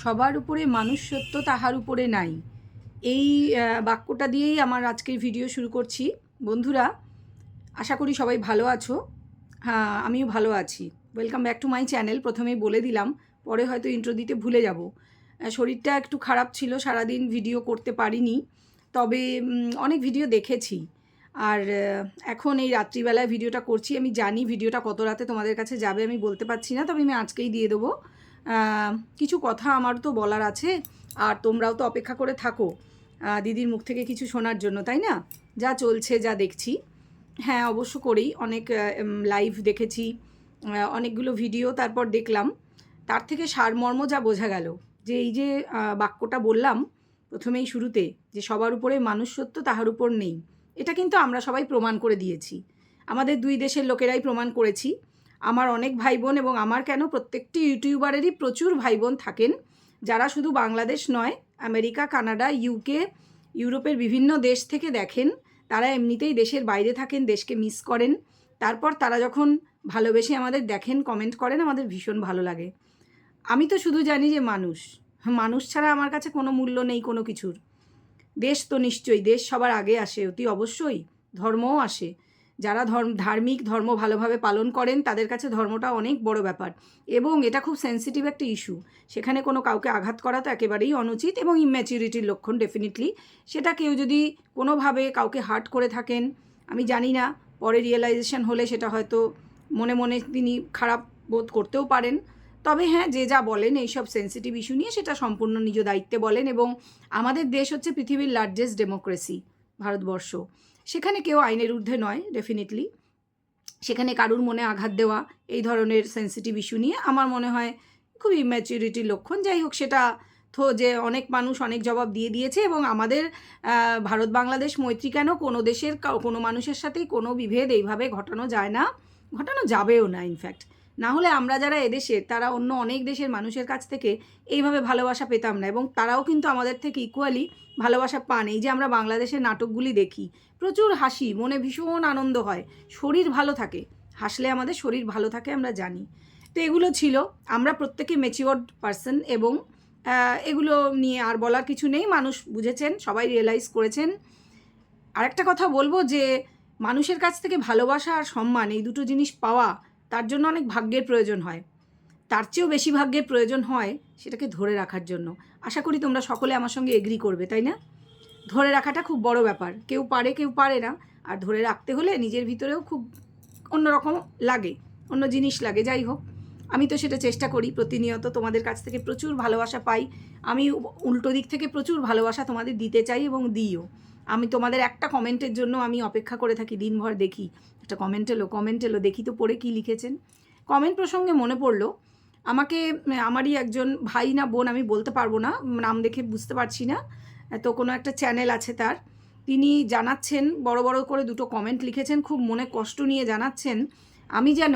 সবার উপরে মানুষ সত্য তাহার উপরে নাই। এই বাক্যটা দিয়েই আমার আজকের ভিডিও শুরু করছি। বন্ধুরা, আশা করি সবাই ভালো আছো। হ্যাঁ আমিও ভালো আছি। Welcome back to my channel প্রথমেই বলে দিলাম, পরে হয়তো ইন্ট্রো দিতে ভুলে যাব। শরীরটা একটু খারাপ ছিল, সারাদিন ভিডিও করতে পারিনি। তবে অনেক ভিডিও দেখেছি। আর এখন এই রাত্রিবেলায় ভিডিওটা করছি। আমি জানি ভিডিওটা কত রাতে তোমাদের কাছে যাবে, আমি বলতে পারছি না, তবে আমি আজকেই দিয়ে দেবো। কিছু কথা আমার তো বলার আছে, আর তোমরাও তো অপেক্ষা করে থাকো দিদির মুখ থেকে কিছু শোনার জন্য, তাই না? যা চলছে, যা দেখছি। হ্যাঁ অবশ্য করেই অনেক লাইভ দেখেছি অনেকগুলো ভিডিও তারপর দেখলাম। তার থেকে সারমর্ম যা বোঝা গেল, যে এই যে বাক্যটা বললাম প্রথমেই শুরুতে, যে সবার উপরে মানুষ সত্য তাহার উপর নেই। এটা কিন্তু আমরা সবাই প্রমাণ করে দিয়েছি। আমাদের দুই দেশের লোকেরাই প্রমাণ করেছি। আমার অনেক ভাই বোন এবং আমার কেন প্রত্যেকটি ইউটিউবারেরই প্রচুর ভাই বোন থাকেন, যারা শুধু বাংলাদেশ নয়, আমেরিকা, কানাডা, ইউকে, ইউরোপের বিভিন্ন দেশ থেকে দেখেন, তারা এমনিতেই দেশের বাইরে থাকেন, দেশকে মিস করেন। তারপর তারা যখন ভালোবেসে আমাদের দেখেন, কমেন্ট করেন, আমাদের ভীষণ ভালো লাগে। আমি তো শুধু জানি যে মানুষ। মানুষ ছাড়া আমার কাছে কোনো মূল্য নেই কোনো কিছুর। দেশ তো নিশ্চয়ই, দেশ সবার আগে আসে, অতি অবশ্যই ধর্মও আসে। যারা ধর্ম, ধার্মিক ধর্ম ভালোভাবে পালন করেন, তাদের কাছে ধর্মটা অনেক বড় ব্যাপার। এবং এটা খুব সেন্সিটিভ একটা ইস্যু সেখানে কোনো কাউকে আঘাত করা তো একেবারেই অনুচিত এবং ইম্যাচিউরিটির লক্ষণ ডেফিনেটলি সেটা কেউ যদি কোনোভাবে কাউকে হার্ট করে থাকেন, আমি জানি না, পরে রিয়েলাইজেশন হলে সেটা হয়তো মনে মনে তিনি খারাপ বোধ করতেও পারেন। তবে হ্যাঁ যে যা বলেন, এইসব সেন্সিটিভ ইস্যু নিয়ে সেটা সম্পূর্ণ নিজ দায়িত্বে বলেন এবং আমাদের দেশ হচ্ছে পৃথিবীর লার্জেস্ট ডেমোক্রেসি ভারতবর্ষ। সেখানে কেউ আইনের ঊর্ধ্বে নয় ডেফিনেটলি সেখানে কারুর মনে আঘাত দেওয়া, এই ধরনের সেন্সিটিভ ইস্যু নিয়ে আমার মনে হয় খুব ইম্যাচিউরিটির লক্ষণ। যাই হোক, সেটা তো যে অনেক মানুষ অনেক জবাব দিয়ে দিয়েছে এবং আমাদের ভারত বাংলাদেশ মৈত্রী কেন? কোনো দেশের কোনো মানুষের সাথেই কোনো বিভেদ এইভাবে ঘটানো যায় না। ঘটানো যাবেও না ইনফ্যাক্ট না হলে আমরা যারা এদেশে, তারা অন্য অনেক দেশের মানুষের কাছ থেকে এইভাবে ভালোবাসা পেতাম না এবং তারাও কিন্তু আমাদের থেকে ইকুয়ালি ভালোবাসা পান। এই যে আমরা বাংলাদেশের নাটকগুলি দেখি, প্রচুর হাসি, মনে ভীষণ আনন্দ হয়, শরীর ভালো থাকে, হাসলে আমাদের শরীর ভালো থাকে আমরা জানি। তো এগুলো ছিল, আমরা প্রত্যেকে মেচিওর্ড পারসন এবং এগুলো নিয়ে আর বলার কিছু নেই, মানুষ বুঝেছেন, সবাই রিয়েলাইজ করেছেন। আরেকটা কথা বলব যে, মানুষের কাছ থেকে ভালোবাসা আর সম্মান, এই দুটো জিনিস পাওয়া তার জন্য অনেক ভাগ্যের প্রয়োজন হয়। তার চেয়েও বেশি ভাগ্যের প্রয়োজন হয় সেটাকে ধরে রাখার জন্য। আশা করি তোমরা সকলে আমার সঙ্গে এগ্রি করবে, তাই না? ধরে রাখাটা খুব বড় ব্যাপার। কেউ পারে কেউ পারে না। আর ধরে রাখতে হলে নিজের ভিতরেও খুব অন্যরকম লাগে, অন্য জিনিস লাগে, যাই হোক। আমি তো সেটা চেষ্টা করি প্রতিনিয়ত তোমাদের কাছ থেকে প্রচুর ভালোবাসা পাই। আমি উল্টো দিক থেকে প্রচুর ভালোবাসা তোমাদের দিতে চাই এবং দিইও। আমি তোমাদের একটা কমেন্টের জন্য আমি অপেক্ষা করে থাকি, দিনভর দেখি। একটা কমেন্ট এলো কমেন্ট এলো, দেখি তো পড়ে কী লিখেছেন। কমেন্ট প্রসঙ্গে মনে পড়ল, আমাকে, আমারই একজন ভাই না বোন, আমি বলতে পারব না, নাম দেখে বুঝতে পারছি না, তো কোনো একটা চ্যানেল আছে তার। তিনি জানাচ্ছেন, বড় বড় করে দুটো কমেন্ট লিখেছেন, খুব মনে কষ্ট নিয়ে জানাচ্ছেন, আমি যেন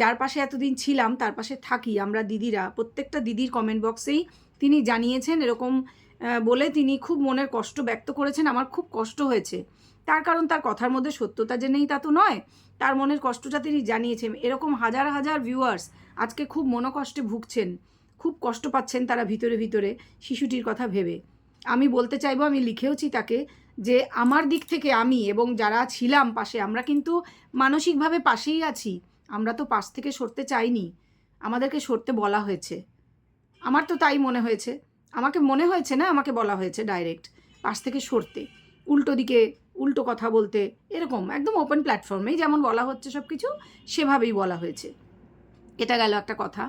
যার পাশে এতদিন ছিলাম, তার পাশে থাকি, আমরা দিদিরা, প্রত্যেকটা দিদির কমেন্ট বক্সেই তিনি জানিয়েছেন, এরকম বলে তিনি খুব মনের কষ্ট ব্যক্ত করেছেন। আমার খুব কষ্ট হয়েছে। তার কারণ তার কথার মধ্যে সত্যতা যে নেই তা তো নয়। তার মনের কষ্টটা তিনি জানিয়েছেন। এরকম হাজার হাজার ভিউয়ার্স আজকে খুব মনোকষ্টে ভুগছেন। খুব কষ্ট পাচ্ছেন তারা ভিতরে ভিতরে শিশুটির কথা ভেবে। আমি বলতে চাইব, আমি লিখেওছি তাকে যে আমার দিক থেকে আমি এবং যারা ছিলাম পাশে, আমরা কিন্তু মানসিকভাবে পাশেই আছি। আমরা তো পাশ থেকে সরতে চাইনি। আমাদেরকে সরতে বলা হয়েছে। আমার তো তাই মনে হয়েছে। আমাকে মনে হয়েছে না আমাকে বলা হয়েছে ডাইরেক্ট পাশ থেকে সরতে। উল্টো দিকে উল্টো কথা বলতে, এরকম একদম ওপেন প্ল্যাটফর্মেই যেমন বলা হচ্ছে সব কিছু সেভাবেই বলা হয়েছে। এটা গেল একটা কথা।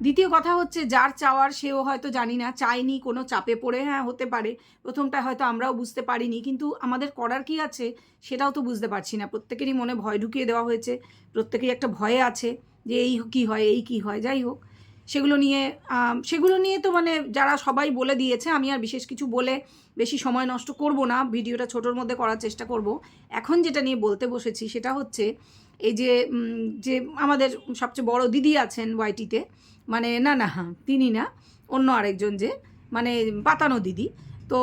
দ্বিতীয় কথা হচ্ছে যার চাওয়ার সেও হয়তো জানি না, চায়নি, কোনো চাপে পড়ে হ্যাঁ হতে পারে। প্রথমটা হয়তো আমরাও বুঝতে পারিনি, কিন্তু আমাদের করার কি আছে সেটাও তো বুঝতে পারছি না। প্রত্যেকেরই মনে ভয় ঢুকিয়ে দেওয়া হয়েছে, প্রত্যেকেরই একটা ভয়ে আছে যে এই কি হয়, এই কি হয়, যাই হোক। সেগুলো নিয়ে সেগুলো নিয়ে তো মানে যারা সবাই বলে দিয়েছে, আমি আর বিশেষ কিছু বলে বেশি সময় নষ্ট করব না, ভিডিওটা ছোটোর মধ্যে করার চেষ্টা করব। এখন যেটা নিয়ে বলতে বসেছি সেটা হচ্ছে, এই যে যে আমাদের সবচেয়ে বড় দিদি আছেন ওয়াইটিতে মানে না না হ্যাঁ তিনি না, অন্য আরেকজন যে মানে পাতানো দিদি, তো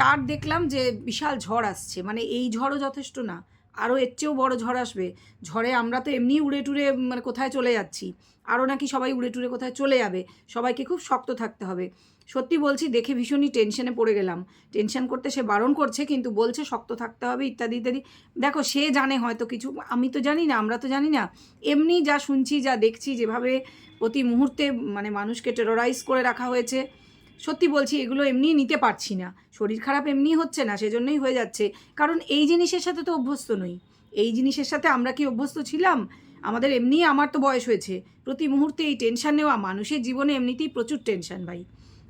তার দেখলাম যে বিশাল ঝড় আসছে মানে এই ঝড়ও যথেষ্ট না আরও এর চেয়েও বড় ঝড় আসবে। ঝড়ে আমরা তো এমনি উড়ে টুড়ে মানে কোথায় চলে যাচ্ছি। আরও নাকি সবাই উড়ে টুড়ে কোথায় চলে যাবে। সবাইকে খুব শক্ত থাকতে হবে। সত্যি বলছি, দেখে ভীষণই টেনশনে পড়ে গেলাম। টেনশন করতে সে বারণ করছে, কিন্তু বলছে শক্ত থাকতে হবে, ইত্যাদি ইত্যাদি। দেখো, সে জানে হয়তো কিছু, আমি তো জানি না, আমরা তো জানি না। এমনি যা শুনছি, যা দেখছি, যেভাবে প্রতি মুহূর্তে মানে মানুষকে টেরোরাইজ করে রাখা হয়েছে সত্যি বলছি, এগুলো এমনি নিতে পারছি না। শরীর খারাপ এমনি হচ্ছে না, সেজন্যই হয়ে যাচ্ছে। কারণ এই জিনিসের সাথে তো অভ্যস্ত নই। এই জিনিসের সাথে আমরা কি অভ্যস্ত ছিলাম? আমাদের এমনি আমার তো বয়স হয়েছে। প্রতি মুহূর্তে এই টেনশন নেওয়া মানুষের জীবনে এমনিতেই প্রচুর টেনশন ভাই।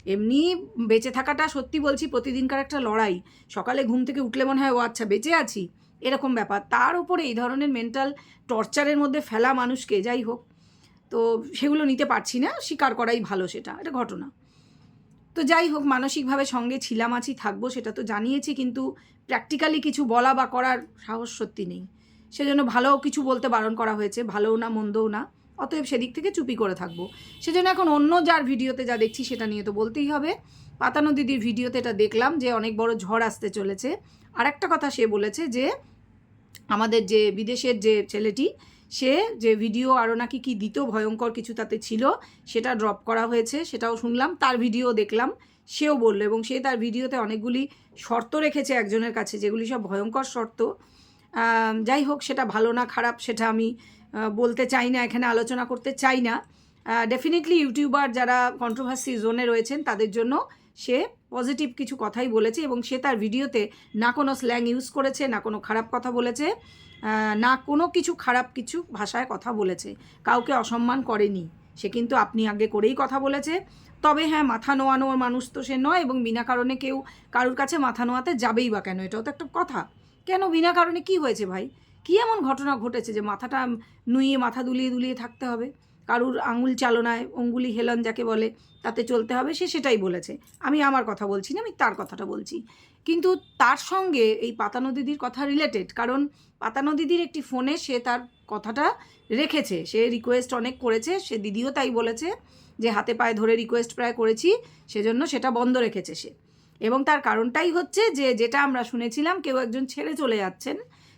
এমনি বেঁচে থাকাটা সত্যি বলছি প্রতিদিনকার একটা লড়াই। সকালে ঘুম থেকে উঠলে মনে হয়, ও আচ্ছা বেঁচে আছি। এরকম ব্যাপার। তার উপরে এই ধরনের মেন্টাল টর্চারের মধ্যে ফেলা মানুষকে, যাই হোক। তো সেগুলো নিতে পারছি না, স্বীকার করাই ভালো সেটা। এটা ঘটনা। তো যাই হোক, মানসিকভাবে সঙ্গে ছিলাম, আছি, থাকব, সেটা তো জানিয়েছি, কিন্তু প্র্যাকটিক্যালি কিছু বলা বা করার সাহস সত্যি নেই। সেজন্য ভালো কিছু বলতে বারণ করা হয়েছে, ভালোও না, মন্দও না, অতএব সেদিক থেকে চুপি করে থাকব। সেজন্য এখন অন্য যার ভিডিওতে যা দেখছি, সেটা নিয়ে তো বলতেই হবে। পাতানো দিদির ভিডিওতে এটা দেখলাম যে অনেক বড় ঝড় আসতে চলেছে। আর একটা কথা সে বলেছে যে, আমাদের যে বিদেশের যে ছেলেটি সে যে ভিডিও আরও নাকি কি দিত ভয়ঙ্কর কিছু তাতে ছিল, সেটা ড্রপ করা হয়েছে, সেটাও শুনলাম, তার ভিডিও দেখলাম, সেও বলল এবং সে তার ভিডিওতে অনেকগুলি শর্ত রেখেছে একজনের কাছে, যেগুলি সব ভয়ঙ্কর শর্ত। যাই হোক, সেটা ভালো না খারাপ সেটা আমি বলতে চাই না, এখানে আলোচনা করতে চাই না। ডেফিনেটলি ইউটিউবার যারা কন্ট্রোভার্সি জোনে রয়েছেন, তাদের জন্য সে পজিটিভ কিছু কথাই বলেছে এবং সে তার ভিডিওতে না কোনো স্ল্যাং ইউজ করেছে, না কোনো খারাপ কথা বলেছে না কোনো কিছু খারাপ কিছু ভাষায় কথা বলেছে। কাউকে অসম্মান করেনি। সে কিন্তু আপনি আগে করেই কথা বলেছে। তবে হ্যাঁ মাথা নোয়ানোর মানুষ তো সে নয় এবং বিনা কারণে কেউ কারুর কাছে মাথা নোয়াতে যাবেই বা কেন? এটাও তো একটা কথা। কেন বিনা কারণে কি হয়েছে ভাই? কী এমন ঘটনা ঘটেছে যে মাথাটা নুইয়ে, মাথা দুলিয়ে দুলিয়ে থাকতে হবে? কারুর আঙুল চালনায়, অঙ্গুলি হেলন যাকে বলে, তাতে চলতে হবে, সে সেটাই বলেছে। আমি আমার কথা বলছি না, আমি তার কথাটা বলছি। কিন্তু তার সঙ্গে এই পাতানো দিদির কথা রিলেটেড কারণ পাতানো দিদির একটি ফোনে সে তার কথাটা রেখেছে। সে রিকোয়েস্ট অনেক করেছে, সে দিদিও তাই বলেছে যে হাতে পায়ে ধরে রিকোয়েস্ট প্রায় করেছি, সেজন্য সেটা বন্ধ রেখেছে সে। এবং তার কারণটাই হচ্ছে যে, যেটা আমরা শুনেছিলাম, কেউ একজন ছেড়ে চলে যাচ্ছেন,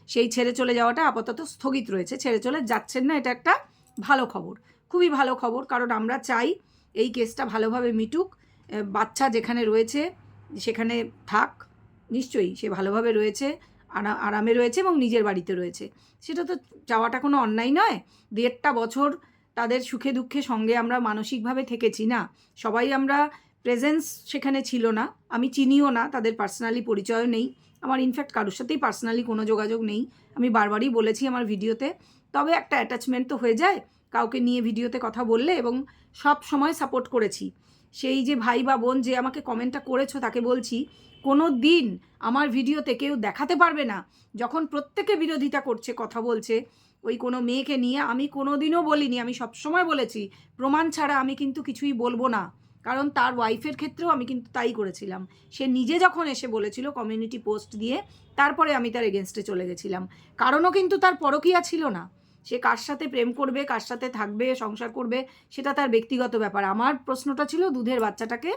সেই ছেড়ে চলে যাওয়াটা আপাতত স্থগিত রয়েছে, ছেড়ে চলে যাচ্ছেন না, এটা একটা ভালো খবর। খুবই ভালো খবর, কারণ আমরা চাই এই কেসটা ভালোভাবে মিটুক। বাচ্চা যেখানে রয়েছে সেখানে থাক, নিশ্চয়ই সে ভালোভাবে রয়েছে, আরা- আরামে রয়েছে এবং নিজের বাড়িতে রয়েছে। সেটা তো চাওয়াটা কোনো অন্যায় নয়। দেড়টা বছর তাদের সুখে দুঃখে সঙ্গে আমরা মানসিকভাবে থেকেছি না। সবাই আমরা প্রেজেন্স সেখানে ছিল না। আমি চিনিও না, তাদের পার্সোনালি পরিচয়ও নেই। আমার ইনফ্যাক্ট কারোর সাথেই পার্সোনালি কোনো যোগাযোগ নেই। আমি বারবারই বলেছি আমার ভিডিওতে তবে একটা অ্যাটাচমেন্ট তো হয়ে যায় কাউকে নিয়ে ভিডিওতে কথা বললে এবং সব সময় সাপোর্ট করেছি। সেই যে ভাই বা বোন যে আমাকে কমেন্টটা করেছ, তাকে বলছি, কোনো দিন আমার ভিডিওতে কেউ দেখাতে পারবে না। যখন প্রত্যেকে বিরোধিতা করছে, কথা বলছে, ওই কোনো মেয়েকে নিয়ে আমি কোনো দিনও বলিনি, আমি সবসময় বলেছি, প্রমাণ ছাড়া আমি কিন্তু কিছুই বলব না। কারণ তার ওয়াইফের ক্ষেত্রেও আমি কিন্তু তাই করেছিলাম। সে নিজে যখন এসে বলেছিল কমিউনিটি পোস্ট দিয়ে, তারপরে আমি তার এগেনস্টে চলে গেছিলাম। কারণও কিন্তু তার পরকিয়া ছিল না। সে কার সাথে প্রেম করবে, কার সাথে থাকবে, সংসার করবে, সেটা তার ব্যক্তিগত ব্যাপার। আমার প্রশ্নটা ছিল, দুধের বাচ্চাটাকে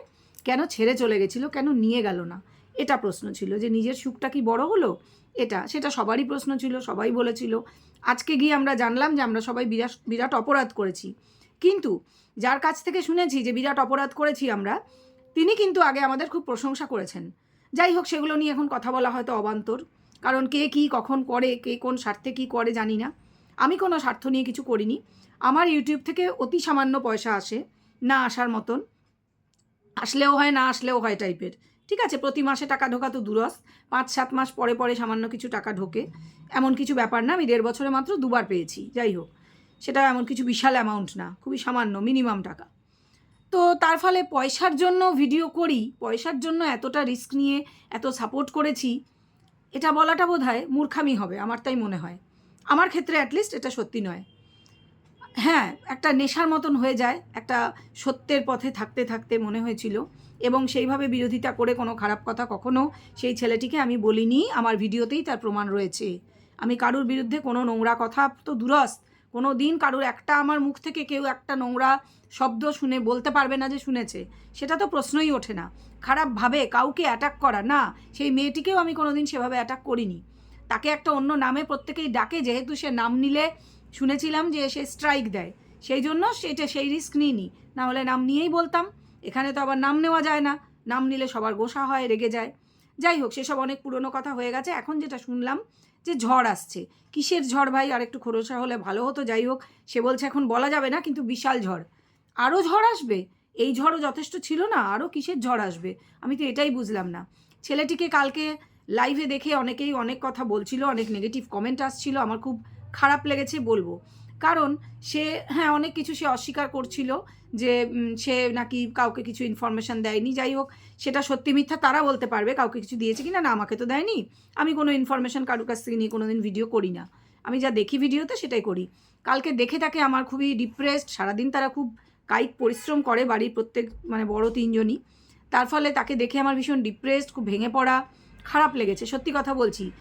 কেন ছেড়ে চলে গেছিল, কেন নিয়ে গেল না? এটা প্রশ্ন ছিল যে নিজের সুখটা কি বড় হলো? এটা, সেটা সবারই প্রশ্ন ছিল, সবাই বলেছিল। আজকে গিয়ে আমরা জানলাম যে আমরা সবাই বিরাট বিরাট অপরাধ করেছি। কিন্তু যার কাছ থেকে শুনেছি যে বিরাট অপরাধ করেছি আমরা, তিনি কিন্তু আগে আমাদের খুব প্রশংসা করেছেন। যাই হোক, সেগুলো নিয়ে এখন কথা বলা হয়তো অবান্তর। কারণ কে কি, কখন করে, কে কোন স্বার্থে কি করে জানি না। আমি কোনো স্বার্থ নিয়ে কিছু করিনি। আমার ইউটিউব থেকে অতি সামান্য পয়সা আসে, না আসার মতন। আসলেও হয়, না আসলেও হয় টাইপের ঠিক আছে, প্রতি মাসে টাকা ঢোকা তো দুরস। পাঁচ, সাত মাস পরে পরে সামান্য কিছু টাকা ঢোকে। এমন কিছু ব্যাপার না, আমি দেড় বছরে মাত্র দুবার পেয়েছি, যাই হোক। সেটা এমন কিছু বিশাল অ্যামাউন্ট না, খুবই সামান্য মিনিমাম টাকা। তো তার ফলে পয়সার জন্য ভিডিও করি, পয়সার জন্য এতটা রিস্ক নিয়ে, এত সাপোর্ট করেছি, এটা বলাটা বোধ হয় মূর্খামি হবে, আমার তাই মনে হয়। আমার ক্ষেত্রে অ্যাটলিস্ট এটা সত্যি নয়। হ্যাঁ একটা নেশার মতন হয়ে যায়, একটা সত্যের পথে থাকতে থাকতে মনে হয়েছিল এবং সেইভাবে বিরোধিতা করে কোনো খারাপ কথা কখনো সেই ছেলেটিকে আমি বলিনি, আমার ভিডিওতেই তার প্রমাণ রয়েছে। আমি কারুর বিরুদ্ধে কোনো নোংরা কথা তো দূরস কোনো দিন কারুর একটা আমার মুখ থেকে কেউ একটা নোংরা শব্দ শুনে বলতে পারবে না যে শুনেছে, সেটা তো প্রশ্নই ওঠে না। খারাপভাবে কাউকে অ্যাটাক করা, না, সেই মেয়েটিকেও আমি কোনো দিন সেভাবে অ্যাটাক করিনি। তাকে একটা অন্য নামে প্রত্যেকেই ডাকে, যেহেতু সে নাম নিলে শুনেছিলাম যে সে স্ট্রাইক দেয়। সেই জন্য সেটা সেই রিস্ক নিইনি। না হলে নাম নিয়েই বলতাম। এখানে তো আবার নাম নেওয়া যায় না। নাম নিলে সবার গোসা হয়, রেগে যায়। যাই হোক, সেসব অনেক পুরনো কথা হয়ে গেছে। এখন যেটা শুনলাম যে ঝড় আসছে। কিসের ঝড় ভাই? আর একটু খোরসা হলে ভালো হতো। যাই হোক, সে বলছে এখন বলা যাবে না, কিন্তু বিশাল ঝড়। আরও ঝড় আসবে? এই ঝড়ও যথেষ্ট ছিল না? আরও কিসের ঝড় আসবে? আমি তো এটাই বুঝলাম না। ছেলেটিকে কালকে লাইভে দেখে অনেকেই অনেক কথা বলছিল, অনেক নেগেটিভ কমেন্ট আসছিল, আমার খুব খারাপ লেগেছে বলব। কারণ সে হ্যাঁ অনেক কিছু সে অস্বীকার করছিল যে সে নাকি কাউকে কিছু ইনফরমেশন দেয়নি। যাই হোক, সেটা সত্যি মিথ্যা তারা বলতে পারবে, কাউকে কিছু দিয়েছে কিনা, না, আমাকে তো দেয়নি। আমি কোনো ইনফরমেশন কারোর কাছ থেকে নিয়ে কোনো দিন ভিডিও করি না। আমি যা দেখি ভিডিওতে সেটাই করি। কালকে দেখে তাকে আমার খুবই ডিপ্রেসড সারাদিন তারা খুব কায়িক পরিশ্রম করে বাড়ির প্রত্যেক মানে বড় তিনজনই। তার ফলে তাকে দেখে আমার ভীষণ ডিপ্রেসড খুব ভেঙে পড়া। খারাপ লেগেছে, সত্যি কথা বলছি।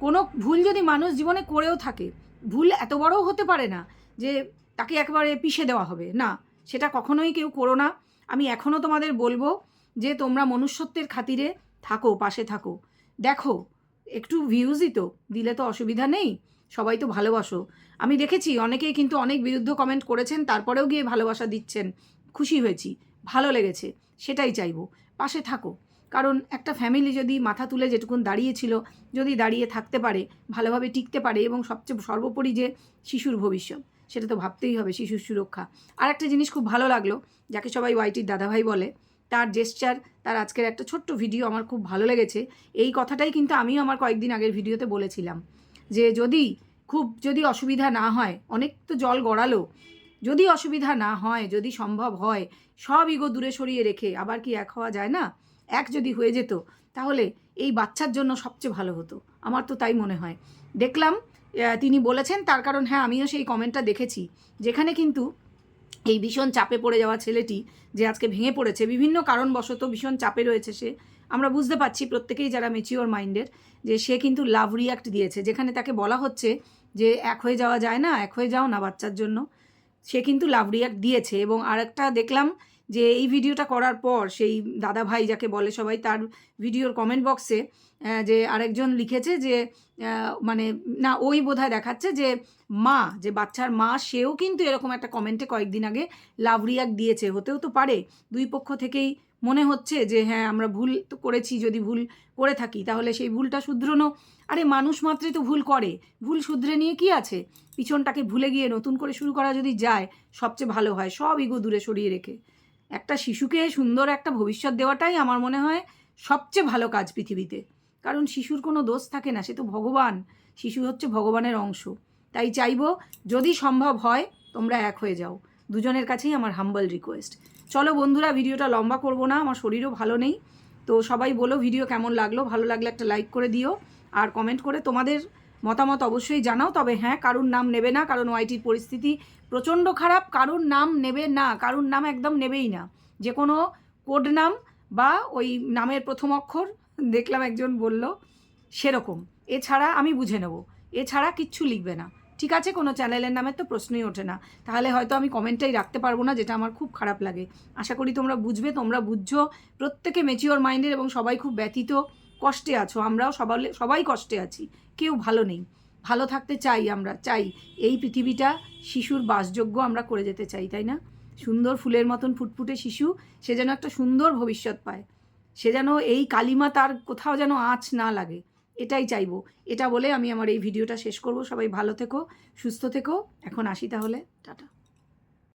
কোনো ভুল যদি মানুষ জীবনে করেও থাকে, ভুল এত বড়ও হতে পারে না যে তাকে একবারে পিষে দেওয়া হবে। না, সেটা কখনোই কেউ করো না। আমি এখনও তোমাদের বলব যে তোমরা মনুষ্যত্বের খাতিরে থাকো, পাশে থাকো। দেখো, একটু ভিউজই তো, দিলে তো অসুবিধা নেই। সবাই তো ভালোবাসো। আমি দেখেছি অনেকেই কিন্তু অনেক বিরুদ্ধ কমেন্ট করেছেন, তারপরেও গিয়ে ভালোবাসা দিচ্ছেন। খুশি হয়েছি, ভালো লেগেছে, সেটাই চাইব। পাশে থাকো। কারণ একটা ফ্যামিলি যদি মাথা তুলে যেটুকুন দাঁড়িয়েছিল, যদি দাঁড়িয়ে থাকতে পারে, ভালোভাবে টিকতে পারে এবং সবচেয়ে সর্বোপরি যে শিশুর ভবিষ্যৎ, সেটা তো ভাবতেই হবে শিশুর সুরক্ষা। আর একটা জিনিস খুব ভালো লাগল, যাকে সবাই ওয়াইটির দাদাভাই বলে, তার জেস্চার তার আজকের একটা ছোট্ট ভিডিও আমার খুব ভালো লেগেছে। এই কথাটাই কিন্তু আমিও আমার কয়েকদিন আগের ভিডিওতে বলেছিলাম, যে যদি খুব, যদি অসুবিধা না হয়, অনেক তো জল গড়ালো, যদি অসুবিধা না হয়, যদি সম্ভব হয়, সব ইগো দূরে সরিয়ে রেখে, আবার কি এক হওয়া যায় না? এক যদি হয়ে যেত, তাহলে এই বাচ্চার জন্য সবচেয়ে ভালো হতো। আমার তো তাই মনে হয়। দেখলাম তিনি বলেছেন, তার কারণ হ্যাঁ আমিও সেই কমেন্টটা দেখেছি। যেখানে কিন্তু এই ভীষণ চাপে পড়ে যাওয়া ছেলেটি যে আজকে ভেঙে পড়েছে, বিভিন্ন কারণবশত ভীষণ চাপে রয়েছে সে। আমরা বুঝতে পারছি প্রত্যেকেই যারা মেচিওর মাইন্ডের যে সে কিন্তু লাভ রিয়াক্ট দিয়েছে। যেখানে তাকে বলা হচ্ছে যে এক হয়ে যাওয়া যায় না, এক হয়ে যাও না বাচ্চার জন্য। সে কিন্তু লাভ রিয়াক্ট দিয়েছে এবং আরেকটা দেখলাম যে এই ভিডিওটা করার পর সেই দাদা ভাই যাকে বলে সবাই, তার ভিডিওর কমেন্ট বক্সে যে আরেকজন লিখেছে যে মানে না, ওই বোধহয় দেখাচ্ছে যে মা, যে বাচ্চার মা, সেও কিন্তু এরকম একটা কমেন্টে কয়েকদিন আগে লাভ রিয়াক্ট দিয়েছে। হতেও তো পারে, দুই পক্ষ থেকেই মনে হচ্ছে যে হ্যাঁ আমরা ভুল তো করেছি, যদি ভুল করে থাকি, তাহলে সেই ভুলটা শুধরানো। আরে মানুষ মাত্রই তো ভুল করে, ভুল শুধরে নিয়ে কি আছে? পিছনটাকে ভুলে গিয়ে নতুন করে শুরু করা যদি যায়, সবচেয়ে ভালো হয়, সব ইগো দূরে সরিয়ে রেখে। একটা শিশুকে সুন্দর একটা ভবিষ্যৎ দেওয়াটাই আমার মনে হয় সবচেয়ে ভালো কাজ পৃথিবীতে। কারণ শিশুর কোনো দোষ থাকে না, সে তো ভগবান। শিশু হচ্ছে ভগবানের অংশ। তাই চাইব যদি সম্ভব হয়, তোমরা এক হয়ে যাও। দুজনের কাছেই আমার হাম্বল রিকোয়েস্ট চলো বন্ধুরা, ভিডিওটা লম্বা করব না, আমার শরীরও ভালো নেই। তো সবাই বলো ভিডিও কেমন লাগল, ভালো লাগলে একটা লাইক করে দিও। আর কমেন্ট করে তোমাদের মতামত অবশ্যই জানাও, তবে হ্যাঁ কারুর নাম নেবে না, কারণ ওয়াইটির পরিস্থিতি প্রচণ্ড খারাপ, কারুর নাম নেবে না, কারুর নাম একদম নেবেই না। যে কোনো কোড নাম বা ওই নামের প্রথম অক্ষর, দেখলাম একজন বলল, সেরকম। এছাড়া আমি বুঝে নেব, এছাড়া কিচ্ছু লিখবে না। ঠিক আছে, কোনো চ্যানেলের নামের তো প্রশ্নই ওঠে না। তাহলে হয়তো আমি কমেন্টটাই রাখতে পারব না, যেটা আমার খুব খারাপ লাগে। আশা করি তোমরা বুঝবে, তোমরা বুঝছ, প্রত্যেকে মেচিওর মাইন্ডের এবং সবাই খুব ব্যথিত। কষ্টে আছো, আমরাও সবাই সবাই কষ্টে আছি, কেউ ভালো নেই। ভালো থাকতে চাই আমরা, চাই। এই পৃথিবীটা শিশুর বাসযোগ্য আমরা করে যেতে চাই, তাই না? সুন্দর ফুলের মতন ফুটফুটে শিশু, সে যেন একটা সুন্দর ভবিষ্যৎ পায়। সে যেন এই কালিমা তার কোথাও যেন আঁচ না লাগে। এটাই চাইব। এটা বলে আমি আমার এই ভিডিওটা শেষ করব। সবাই ভালো থেকো, সুস্থ থেকো। এখন আসি তাহলে। টাটা।